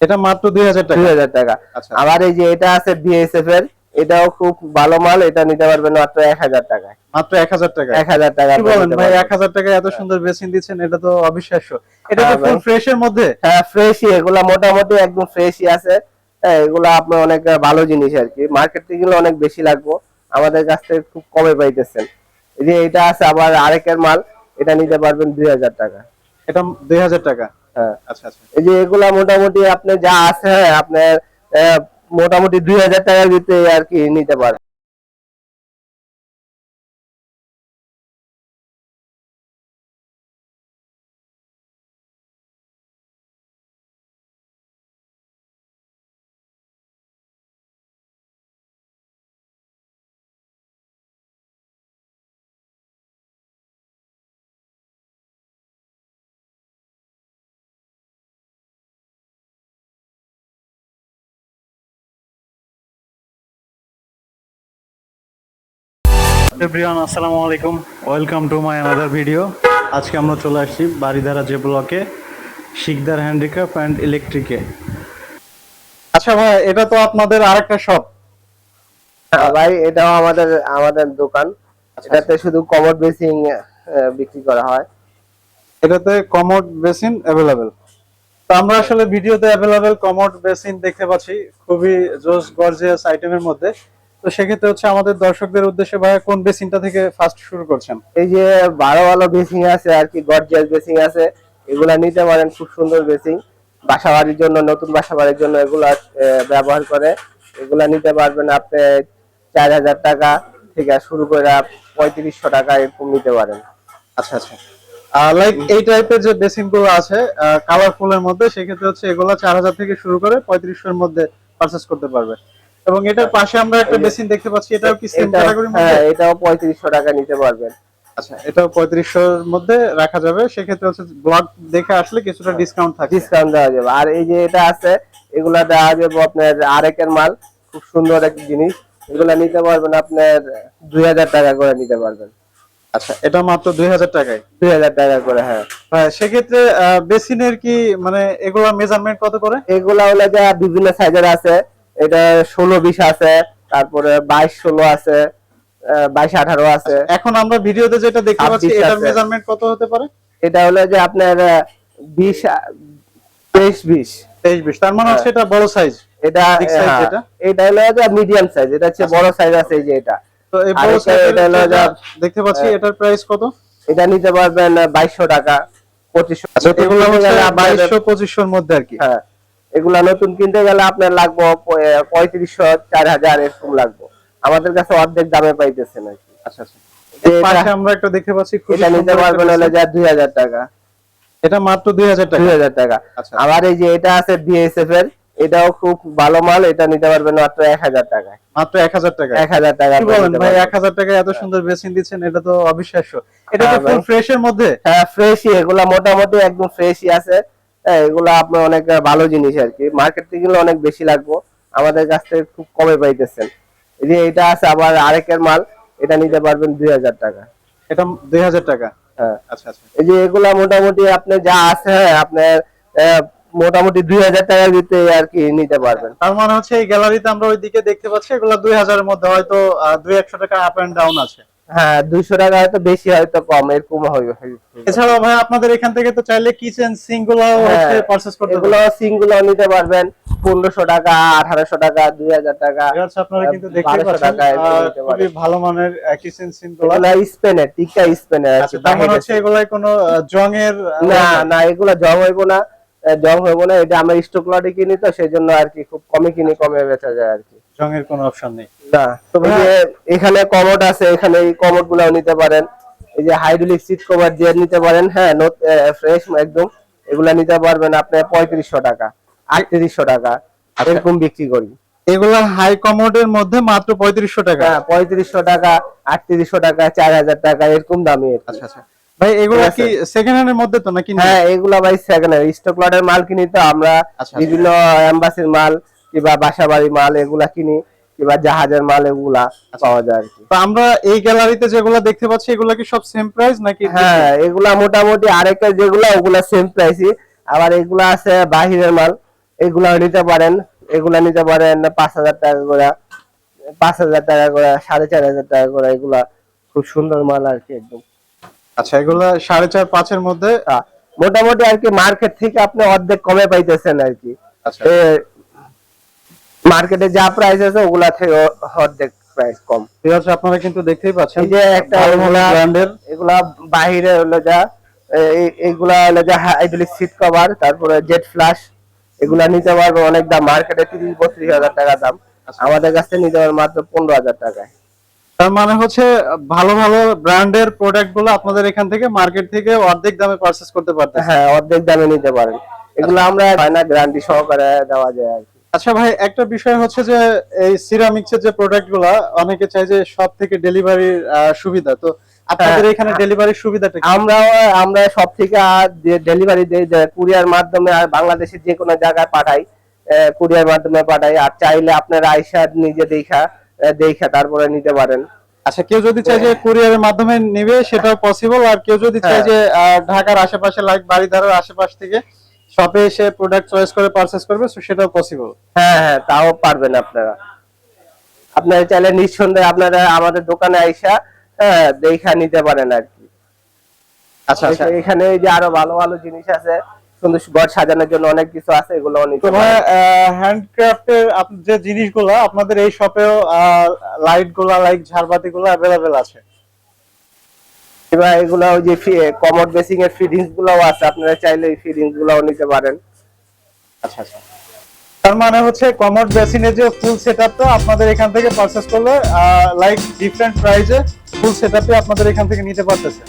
এটা মাত্র দুই হাজার টাকা। দুই হাজার টাকা। আচ্ছা। আবার এই যে এটা আছে বিএসএফ এর এটাও খুব ভালো মাল এটা নিতে পারবেন মাত্র এক হাজার টাকায়। মাত্র এক হাজার টাকা। এক হাজার টাকা বলেন ভাই এক হাজার টাকায় এত সুন্দর বেসিন দিচ্ছেন এটা তো অবিশ্বাস্য। এটা তো হ্যাঁ ফুল ফ্রেশ এর মধ্যে? হ্যাঁ ফ্রেশই এগুলা মোটামুটি একদম ফ্রেশই আছে। হ্যাঁ এগুলা আপনার অনেক ভালো জিনিস আর কি। মার্কেট থেকে অনেক বেশি লাগবে। আমাদের কাছ থেকে খুব কমে পাইতেছেন। এই যে এটা আছে আবার আরেকের মাল এটা নিতে পারবেন দুই হাজার টাকা। এটা দুই হাজার টাকা। হ্যাঁ এই যে এগুলা মোটামুটি আপনি যা আছে হ্যাঁ আপনার আহ, মোটামুটি দুই হাজার টাকার ভিতরে আর কি নিতে পারেন এভরিওয়ান আসসালামু আলাইকুম welcome to my another video আজকে আমরা চলে আসছি বাড়িধারা যে ব্লকে শিকদার হ্যান্ডিক্রাফট অ্যান্ড ইলেকট্রিকে আচ্ছা ভাই এটা তো আপনাদের আরেকটা শপ হ্যাঁ, ভাই এটাও আমাদের আমাদের দোকান। এটাতে শুধু কমোড বেসিং বিক্রি করা হয়। এটাতে কমোড বেসিন অ্যাভেলেবেল তো আমরা আসলে ভিডিওতে অ্যাভেলেবেল কমোড বেসিন দেখতে পাচ্ছি। খুবই জোস গর্জিয়াস আইটেমের মধ্যে। তো সেক্ষেত্রে হচ্ছে আমাদের দর্শকদের উদ্দেশ্যে ভাইয়া কোন বেসিনটা থেকে ফার্স্ট শুরু করছেন? এই যে বারো ভালো বেসিং আছে আর কি গর্জিয়াস বেসিং আছে এগুলা নিতে পারেন খুব সুন্দর বেসিং বাসা বাড়ির জন্য নতুন বাসা বাড়ির জন্য এগুলা ব্যবহার করে। এগুলা নিতে পারবেন আপনি চার হাজার টাকা থেকে শুরু করে পঁয়ত্রিশশো টাকা এরকম নিতে পারেন। আচ্ছা আচ্ছা। লাইক এই টাইপের যে বেসিনগুলো আছে কালারফুল এর মধ্যে সেক্ষেত্রে হচ্ছে এগুলো চার হাজার থেকে শুরু করে পঁয়ত্রিশশো এর মধ্যে পারচেস করতে পারবে। এবং এটার পাশে আমরা একটা বেসিন দেখতে পাচ্ছি এটাও কি সেম ক্যাটাগরির মধ্যে? হ্যাঁ এটাও পঁয়ত্রিশশো টাকা নিতে পারবেন। আচ্ছা এটাও পঁয়ত্রিশশোর মধ্যে রাখা যাবে। সেক্ষেত্রে হচ্ছে ব্লগ দেখে আসলে কিছুটা ডিসকাউন্ট থাকবে ডিসকাউন্ট দেওয়া যাবে। আর এই যে এটা আছে এগুলা দেওয়া যাবে আপনার আরেকের মাল। খুব সুন্দর একটা জিনিস। এগুলা নিতে পারবেন আপনার দুই হাজার টাকা করে নিতে পারবেন। আচ্ছা এটা মাত্র দুই হাজার টাকায়? দুই হাজার টাকা করে হ্যাঁ। হ্যাঁ সেক্ষেত্রে বেসিনের কি মানে এগুলা মেজারমেন্ট কত করে? এগুলা হলো যা বিভিন্ন সাইজের আছে। এটা ষোলো বিশ আছে তারপরে বাইশ ষোলো আছে বাইশ আঠারো আছে। এখন আমরা ভিডিওতে যেটা দেখতে পাচ্ছি এটার মেজারমেন্ট কত হতে পারে? এটা হলো যে আপনার বিশ তেইশ বিশ। তেইশ বিশ তার মানে হচ্ছে এটা বড় সাইজ এটা হ্যাঁ? এটা হলো যে মিডিয়াম সাইজ এটা হচ্ছে বড় সাইজ আছে এই যে এটা। তো এই বড় সাইজের এটা হলো দেখতে পাচ্ছি হ্যাঁ। এটার প্রাইস কত? এটা নিতে পারবেন বাইশশো টাকা পঁচিশশো। আচ্ছা এগুলো পঁচিশশোর মধ্যে আর কি। হ্যাঁ। এগুলা নতুন কিনতে গেলে আপনার লাগবে পঁয়ত্রিশশো চার হাজার এরকম লাগবে। আমাদের কাছে অর্ধেক দামে পাইতেছেন আর কি। আচ্ছা আচ্ছা। আমরা একটা দেখতে পাচ্ছি এটা নিতে পারবেন হলে যা দুই হাজার টাকা। এটা মাত্র দুই হাজার টাকা। দুই হাজার টাকা। আচ্ছা। আবার এই যে এটা আছে বিএসএফ এর এটাও খুব ভালো মাল এটা নিতে পারবেন মাত্র এক হাজার টাকায়। মাত্র এক হাজার টাকা। এক হাজার টাকা বলেন ভাই এক হাজার টাকায় এত সুন্দর বেসিন দিচ্ছেন এটা তো অবিশ্বাস্য। এটা তো হ্যাঁ ফুল। ফ্রেশ এর মধ্যে? হ্যাঁ ফ্রেশই এগুলা মোটামুটি একদম ফ্রেশই আছে। হ্যাঁ এগুলা আপনার অনেক ভালো জিনিস আর কি মার্কেট থেকে অনেক বেশি লাগবে। আমাদের কাছ থেকে খুব কমে পাইতেছেন। এই যে এটা আছে আবার আরেকের মাল। এটা নিতে পারবেন দুই হাজার টাকা। এটা দুই হাজার টাকা? হ্যাঁ। আচ্ছা আচ্ছা। এই যে এগুলা মোটামুটি আপনি যা আছে হ্যাঁ আপনার মোটামুটি দুই হাজার টাকার ভিতরে আর কি নিতে পারবেন। তার মানে হচ্ছে এই গ্যালারিতে আমরা ওই দিকে দেখতে পাচ্ছি এগুলো দুই হাজারের মধ্যে হয়তো দুই একশো টাকা আপ এন্ড ডাউন আছে। হ্যাঁ দুইশো টাকা হয়তো বেশি হয়তো কম এরকম হবে এছাড়াও ভাই আপনাদের এখান থেকে তো চাইলে কিচেন সিঙ্কগুলো হ্যাঁ, করতে এগুলো সিঙ্গুলো নিতে পারবেন। পনেরোশো টাকা আঠারোশো টাকা দুই হাজার টাকা আপনারা কিন্তু দেখতে পাচ্ছেন ভালো মানের কিচেন স্পেনের টিকা স্পেনের আচ্ছা তার মানে হচ্ছে এগুলাই কোনো জংয়ের আহ, না না এগুলা জং হইব না জং হইব না এটা আমরা স্টক লটে কিনি তো সেই জন্য আর কি খুব কমে কিনি কমে বেচা যায় আর কি। জংয়ের কোনো অপশন নেই। না তো এই যে এখানে কমোড আছে এখানে এই কমোড গুলাও নিতে পারেন। এই যে হাইড্রোলিক সিট কভার দিয়ে নিতে পারেন হ্যাঁ ফ্রেশ একদম এগুলা নিতে পারবেন আপনি পঁয়ত্রিশশো টাকা আটত্রিশশো টাকা আচ্ছা। এরকম বিক্রি করি। এগুলা হাই কমোডের মধ্যে মাত্র পঁয়ত্রিশশো টাকা। হ্যাঁ পঁয়ত্রিশশো টাকা আটত্রিশশো টাকা চার হাজার টাকা এরকম দামি আচ্ছা আচ্ছা। ভাই এগুলা কি সেকেন্ড হ্যান্ডের মধ্যে তো নাকি হ্যাঁ এগুলা ভাই সেকেন্ড হ্যান্ড স্টক লটের মাল কিনি তো আমরা আচ্ছা। বিভিন্ন এম্বাসির মাল কিংবা বাসাবাড়ি মাল এগুলা কিনি কিংবা জাহাজের মাল এগুলা পাওয়া যায় আর কি। তো আমরা এই গ্যালারিতে যেগুলো দেখতে পাচ্ছি এগুলা কি সব সেম প্রাইস নাকি হ্যাঁ এগুলা মোটামুটি আরেকটা যেগুলা ওগুলা সেম প্রাইসই আবার এগুলা আছে বাহিরের মাল এগুলা নিতে পারেন। এগুলা নিতে পারেন পাঁচ হাজার টাকা করে পাঁচ হাজার টাকা করে সাড়ে চার হাজার টাকা করে এগুলা খুব সুন্দর মাল আর কি একদম। আচ্ছা এগুলা সাড়ে চার পাঁচের মধ্যে মোটামুটি আর কি মার্কেট থেকে আপনি অর্ধেক কমে পাইতেছেন আর কি। আচ্ছা। মার্কেটে যা প্রাইস আছে ওগুলা থেকে অর্ধেক প্রাইস কম। ঠিক আছে আপনারা কিন্তু দেখতেই পাচ্ছেন। এই যে একটা ব্র্যান্ডের এগুলা বাহিরে হলো যা এ- এ- হলো যা হাইড্রোলিক সিট কভার তারপরে জেট ফ্লাশ এগুলা নিতে পারবে অনেক দাম। মার্কেটে তিরিশ বত্রিশ হাজার টাকা দাম। আমাদের কাছ নিতে পারবে মাত্র পনেরো হাজার টাকায়। তার মানে হচ্ছে ভালো ভালো ব্র্যান্ডের প্রোডাক্টগুলো আপনাদের এখান থেকে মার্কেট থেকে অর্ধেক দামে পারচেস করতে পারতেন হ্যাঁ অর্ধেক দামে নিতে পারেন। এগুলো আমরা হয় না গ্যারান্টি সহকারে দেওয়া যায় আর কি। আচ্ছা ভাই একটা বিষয় হচ্ছে যে এই সিরামিক্সের যে প্রোডাক্টগুলা অনেকে চাই যে সব থেকে ডেলিভারির সুবিধা তো আপনাদের হ্যাঁ। এখানে ডেলিভারির সুবিধাটা আমরা আমরা সব থেকে ডেলিভারি দিই কুরিয়ার মাধ্যমে আর বাংলাদেশের যে কোনো জায়গায় পাঠাই কুরিয়ার মাধ্যমে পাঠাই আর চাইলে আপনারা আইসা নিজে দেখা দেখা তারপরে নিতে পারেন আচ্ছা কেউ যদি চায় যে কুরিয়ারের মাধ্যমে নেবে সেটাও পসিবল আর কেউ যদি চায় হ্যাঁ। যে ঢাকার আশেপাশে লাইক বাড়িধারার আশেপাশ থেকে শপে এসে প্রোডাক্ট চয়েস করে পারচেস করবে so সেটাও পসিবল হ্যাঁ হ্যাঁ তাও পারবেন আপনারা। আপনারা চাইলে নিঃসন্দেহে আপনারা আমাদের দোকানে আইসা হ্যাঁ দেখা নিতে পারেন আর কি। আচ্ছা আচ্ছা। এখানে এই যে আরও ভালো ভালো জিনিস আছে সুন্দর ঘর সাজানোর জন্য অনেক কিছু আছে এগুলো অনেক হ্যান্ডক্রাফটের যে জিনিসগুলো আপনাদের এই শপেও লাইটগুলা লাইক ঝাড়বাতি গুলো অ্যাভেলেবেল আছে। এবার এগুলো ওই যে কমোড বেসিং এর ফিটিংস গুলোও আছে আপনারা চাইলে এই ফিটিংসগুলো নিতে পারেন। আচ্ছা আচ্ছা। তার মানে হচ্ছে কমোড বেসিনের যে ফুল সেটআপটা আপনাদের এখান থেকে পারচেস করলে লাইক ডিফারেন্ট প্রাইসে ফুল সেটআপে আপনাদের এখান থেকে নিতে পারতেছে।